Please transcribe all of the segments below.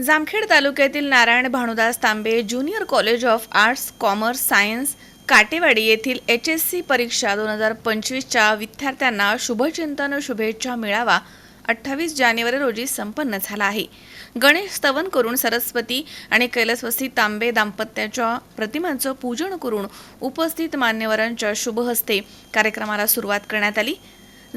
जामखेड तालुक्यातील Narayan Bhanudas Tambe junior college of arts commerce science Katewadi येथील H S C परीक्षा दोन हजार पंचवीसच्या विद्यार्थ्यांना शुभचिंतन शुभेच्छा मिळावा. अठ्ठावीस जानेवारी रोजी संपन्न झाला आहे. गणेश स्तवन करून सरस्वती आणि कैलासवस्ती तांबे दाम्पत्याच्या प्रतिमांचं पूजन करून उपस्थित मान्यवरांच्या शुभहस्ते कार्यक्रमाला सुरुवात करण्यात आली.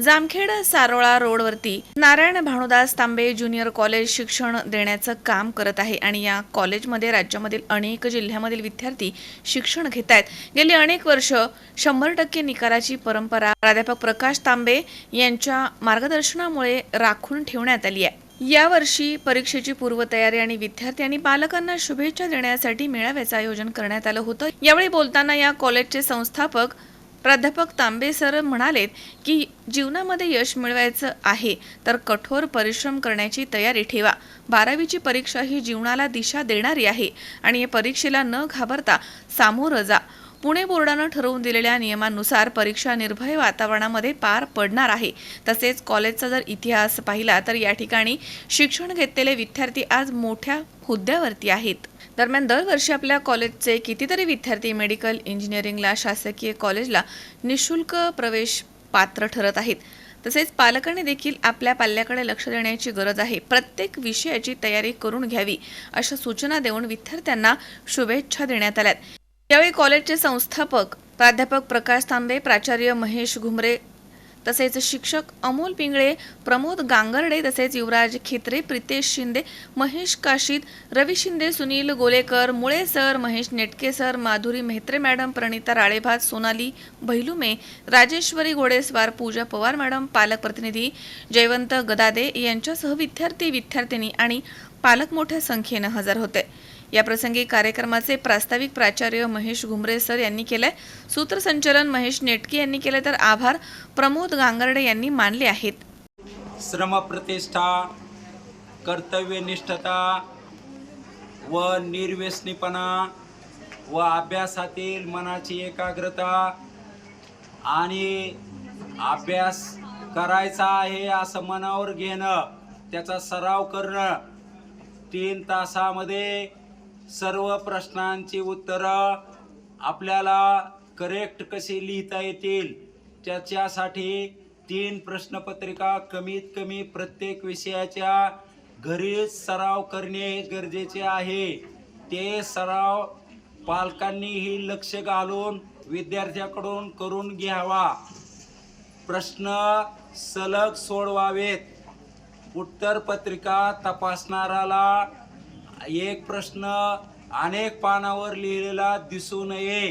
जामखेड सारोळा रोडवरती नारायण भानुदास तांबे ज्युनियर कॉलेज शिक्षण देण्याचं काम करत आहे आणि या कॉलेजमध्ये राज्यामधील अनेक जिल्ह्यामधील विद्यार्थी शिक्षण घेत आहेत गेली अनेक वर्ष शंभर टक्के निकालाची परंपरा प्राध्यापक प्रकाश तांबे यांच्या मार्गदर्शनामुळे राखून ठेवण्यात आली आहे. यावर्षी परीक्षेची पूर्वतयारी आणि विद्यार्थी आणि पालकांना शुभेच्छा देण्यासाठी मेळाव्याचं आयोजन करण्यात आलं होतं. यावेळी बोलताना या कॉलेजचे संस्थापक प्राध्यापक तांबे सर म्हणालेत की जीवनामध्ये यश मिळवायचं आहे तर कठोर परिश्रम करण्याची तयारी ठेवा. बारावीची परीक्षा ही जीवनाला दिशा देणारी आहे आणि या परीक्षेला न घाबरता सामोरं जा. पुणे बोर्डानं ठरवून दिलेल्या नियमानुसार परीक्षा निर्भय वातावरणामध्ये पार पडणार आहे. तसेच कॉलेजचा जर इतिहास पाहिला तर या ठिकाणी शिक्षण घेतलेले विद्यार्थी आज मोठ्या हुद्द्यावरती आहेत. दरम्यान दरवर्षी आपल्या कॉलेजचे कितीतरी विद्यार्थी मेडिकल इंजिनिअरिंगला शासकीय कॉलेजला निशुल्क प्रवेश पात्र ठरत आहेत. तसेच पालकांनी देखील आपल्या पाल्याकडे लक्ष देण्याची गरज आहे. प्रत्येक विषयाची तयारी करून घ्यावी अशा सूचना देऊन विद्यार्थ्यांना शुभेच्छा देण्यात आल्यात. यावेळी कॉलेजचे संस्थापक प्राध्यापक प्रकाश तांबे प्राचार्य महेश घुमरे तसेच शिक्षक अमोल पिंगळे प्रमोद गांगर्डे तसेच युवराज खेत्रे प्रितेश शिंदे महेश काशीद रवी शिंदे सुनील गोलेकर मुळे sir Mahesh Netke sir Madhuri Mehtre madam Pranita Ralebhat Sonali Bhailume Rajeshwari Ghodeswar Pooja Pawar madam पालक प्रतिनिधी जयवंत गदादे यांच्यासह विद्यार्थी विद्यार्थिनी आणि पालक मोठ्या संख्येनं हजर होते. याप्रसंगी कार्यक्रमाचे प्रास्ताविक प्राचार्य महेश घुमरे सर यांनी केलंय. सूत्रसंचलन महेश नेटके यांनी केले तर आभार. प्रमोद गांगर्डे यांनी मानले आहेत. श्रमप्रतिष्ठा कर्तव्यनिष्ठता व निर्व्यसनीपणा व अभ्यासातील मनाची एकाग्रता आणि अभ्यास करायचा आहे असं मनावर घेणं त्याचा सराव करणं तीन तासामध्ये सर्व प्रश्नांची उत्तरं आपल्याला करेक्ट कसे लिहिता येतील त्याच्यासाठी तीन प्रश्नपत्रिका कमीत कमी प्रत्येक विषयाच्या घरीच सराव करणे गरजेचे आहे. ते सराव पालकांनीही लक्ष घालून विद्यार्थ्याकडून करून घ्यावा. प्रश्न सलग सोडवावेत. उत्तरपत्रिका तपासणाराला एक प्रश्न अनेक पानावर लिहिलेला दिसू नये.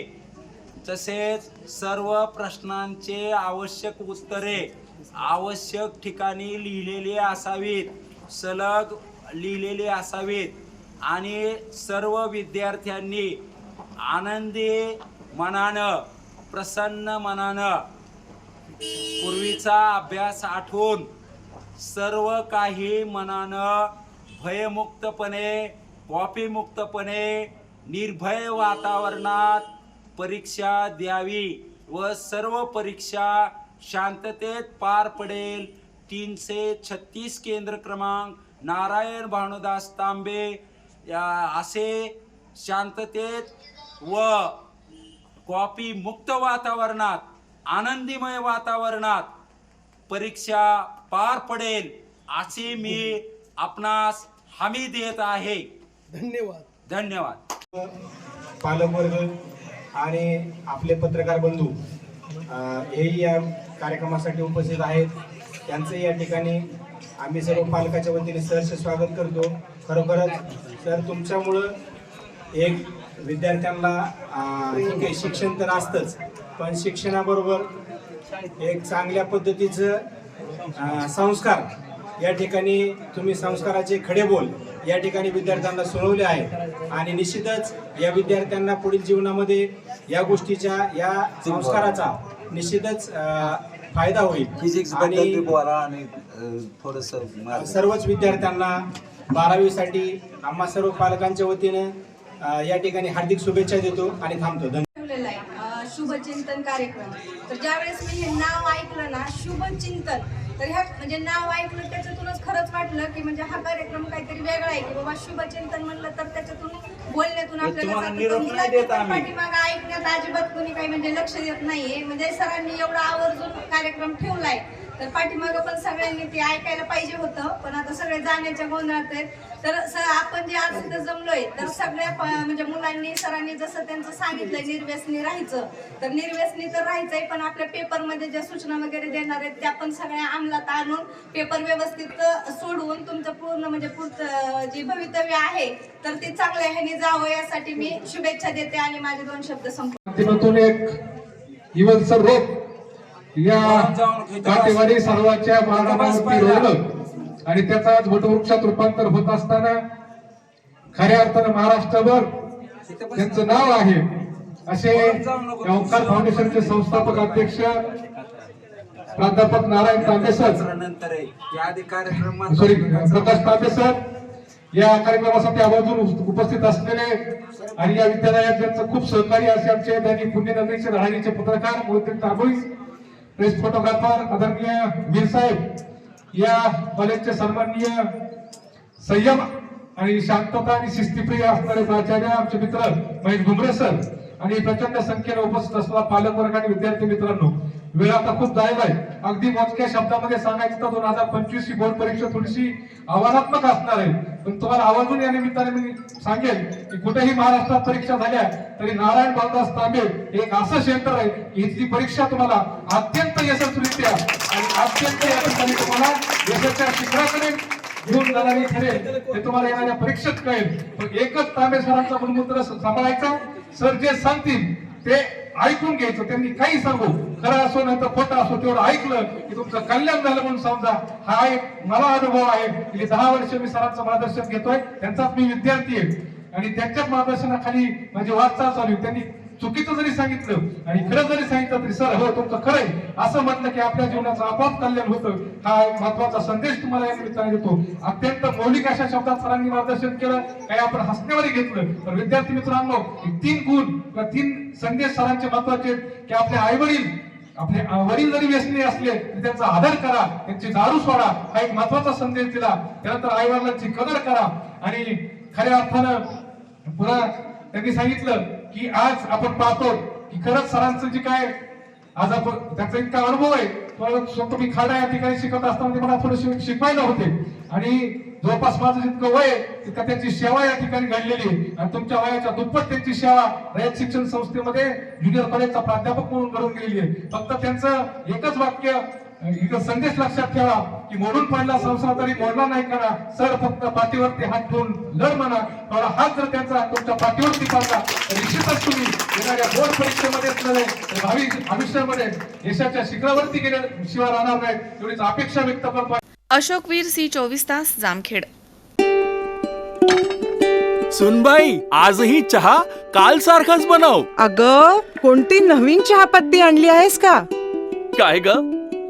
तसेच सर्व प्रश्नांचे आवश्यक उत्तरे आवश्यक ठिकाणी लिहिलेली असावीत सलग लिहिलेली असावीत आणि सर्व विद्यार्थ्यांनी आनंदी मनानं प्रसन्न मनानं पूर्वीचा अभ्यास आठवून सर्व काही मनानं भयमुक्तपणे कॉपीमुक्तपणे निर्भय वातावरणात परीक्षा द्यावी व सर्व परीक्षा शांततेत पार पडेल. तीनशे छत्तीस केंद्र क्रमांक नारायण भानुदास तांबे या असे शांततेत व कॉपी मुक्त वातावरणात आनंदीमय वातावरणात परीक्षा पार पडेल अशी मी आपणास हमी देत आहे. धन्यवाद. धन्यवाद. पालकवर्ग आणि आपले पत्रकार बंधू हेही या कार्यक्रमासाठी उपस्थित आहेत. त्यांचं या ठिकाणी आम्ही सर्व पालकाच्या वतीने सहर्ष स्वागत करतो. खरोखरच सर तुमच्यामुळं एक विद्यार्थ्यांना शिक्षण तर असतंच पण शिक्षणाबरोबर एक चांगल्या पद्धतीचं संस्कार या ठिकाणी तुम्ही संस्काराचे खडे बोल या ठिकाणी विद्यार्थ्यांना सोडवले आहे. आणि निश्चितच या विद्यार्थ्यांना पुढील जीवनामध्ये या गोष्टीच्या या संस्काराचा निश्चितच फायदा होईल. फिजिक्सबद्दल आणि थोडस सर्वच विद्यार्थ्यांना बारावीसाठी आम्हा सर्व पालकांच्या वतीने या ठिकाणी हार्दिक शुभेच्छा देतो आणि थांबतो. धन्यवाद. ठेवलेला आहे. अं, शुभचिंतन कार्यक्रम. तर ज्यावेळेस मी हे नाव ऐकलं ना शुभचिंतन तर ह्या म्हणजे नाव ऐकलं त्याच्यातूनच खरंच वाटलं की म्हणजे हा कार्यक्रम काहीतरी वेगळा आहे. की बाबा शुभचिंतन म्हणलं तर त्याच्यातून बोलण्यातून आपल्याला जातं. पण. पाठीमागं ऐकण्यात अजिबात कोणी काही म्हणजे लक्ष देत नाहीये. म्हणजे सरांनी एवढा आवर्जून कार्यक्रम ठेवलाय. तर पाठीमागं पण सगळ्यांनी ते ऐकायला पाहिजे होतं. पण आता सगळे जाण्याच्या गोंधळात आहेत. तर सर आपण जे आज इथं जमलोय तर सगळ्या म्हणजे मुलांनी सरांनी जसं त्यांचं सांगितलंय निर्व्यसनी राहायचं. तर निर्व्यसनी तर राहायचंय पण आपल्या पेपरमध्ये ज्या सूचना वगैरे देणार आहेत त्या पण सगळ्या अंमलात आणून पेपर व्यवस्थित सोडवून तुमचं पूर्ण म्हणजे पुढचं जे भवितव्य आहे तर ते चांगल्या ह्याने जावं यासाठी मी शुभेच्छा देते आणि माझे दोन शब्द माध्यमातून एक या काटेवाडी सर्वांच्या आणि त्याचा आज वटवृक्षात रूपांतर होत असताना खऱ्या अर्थानं महाराष्ट्रभर त्यांचं नाव आहे असे ओंकार फाउंडेशनचे संस्थापक अध्यक्ष प्राध्यापक Narayan Tambe sir. Sorry Prakash Tambe sir या कार्यक्रमासाठी आवर्जून उपस्थित असलेले आणि या विद्यालयात त्यांचं खूप सहकार्य असे आमचे त्यांनी पुण्यनगरीचे राहणीचे पत्रकार मोहित तांबोळी प्रेस फोटोग्राफर आदरणीय वीर साहेब या कॉलेजचे सन्माननीय संयम आणि शांतता आणि शिस्तीप्रिय असणारे प्राचार्य आमचे मित्र महेश घुमरे सर आणि प्रचंड संख्येने उपस्थित असलेला पालकवर्ग आणि विद्यार्थी मित्रांनो वेळ आता खूप जायला आहे. अगदी मोजक्या शब्दामध्ये सांगायचं तर दोन हजार पंचवीस ही बोर्ड परीक्षा थोडीशी आव्हानात्मक असणार आहे. पण तुम्हाला आवर्जून या निमित्ताने मी सांगेल की कुठेही महाराष्ट्रात परीक्षा झाल्या तरी नारायण बालदास तांबे हे एक असं सेंटर आहे की इथली परीक्षा तुम्हाला अत्यंत यशस्वीरित्या आणि अत्यंत या ठिकाणी तुम्हाला यशाच्या शिखराकडे घेऊन जाणारी ठरेल. ते तुम्हाला येणाऱ्या परीक्षेत कळेल. पण एकच तांबे सरांचा मूलमंत्र सांभाळायचा. सर जे सांगतील ते ऐकून घ्यायचं. त्यांनी काही सांगू. खरं असो नाही तर खोटं असो तेवढं ऐकलं की तुमचं कल्याण झालं म्हणून समजा. हा एक मला अनुभव आहे. गेली दहा वर्ष मी सरांचं मार्गदर्शन घेतोय. त्यांचाच मी विद्यार्थी आहे. आणि त्यांच्याच मार्गदर्शनाखाली माझी वाटचाल चालू आहे. त्यांनी चुकीचं जरी सांगितलं आणि खरं जरी सांगितलं तरी सर हो तुमचं खरं आहे असं म्हटलं की आपल्या जीवनाचं आपोआप कल्याण होतं. हा एक महत्त्वाचा संदेश तुम्हाला या निमित्ताने देतो. अत्यंत मौलिक अशा शब्दात सरांनी मार्गदर्शन केलं. काही आपण हसण्यावरही घेतलं. तर विद्यार्थी मित्रांनो तीन गुण किंवा तीन संदेश सरांचे महत्त्वाचे आहेत की आपले आई वडील आपले वडील जरी व्यसनी असले तरी त्यांचा आदर करा त्यांची दारू सोडा. हा एक महत्त्वाचा संदेश दिला. त्यानंतर आई वडिलांची कदर करा. आणि खऱ्या अर्थानं पुन्हा त्यांनी सांगितलं की आज आपण पाहतो की खरंच सरांचं जे काय आज आपण त्याचा इतका अनुभव आहे स्वतः मी खाडा या ठिकाणी शिकत असताना ते मला थोडं शिक- शिकवायला होते. आणि जवळपास माझं जितकं वय तितका त्याची त्यांची सेवा या ठिकाणी घडलेली आणि तुमच्या वयाच्या दुप्पट त्यांची सेवा रयत शिक्षण संस्थेमध्ये ज्युनियर कॉलेजचा प्राध्यापक म्हणून घडून गेलेली आहे. फक्त त्यांचं एकच वाक्य एक संदेश लक्षात ठेवा की मोडून पडला संसार तरी मोडला नाही करा. सर फक्त पाठीवरती हात ठेवून लढ म्हणा. थोडा हात जर त्यांचा तुमच्या पाठीवरती पडला तर निश्चितच तुम्ही येणाऱ्या बोर्ड परीक्षेमध्येच नव्हे तर भावी आयुष्यामध्ये यशाच्या शिखरावरती गेल्याशिवाय राहणार नाही एवढीच अपेक्षा व्यक्त करतो. अशोकवीर सी चोवीस तास जामखेड. सुनबाई आजही चहा काल सारखाच बनव. अग कोणती नवीन चहापत्ती आणली आहेस का? काय ग?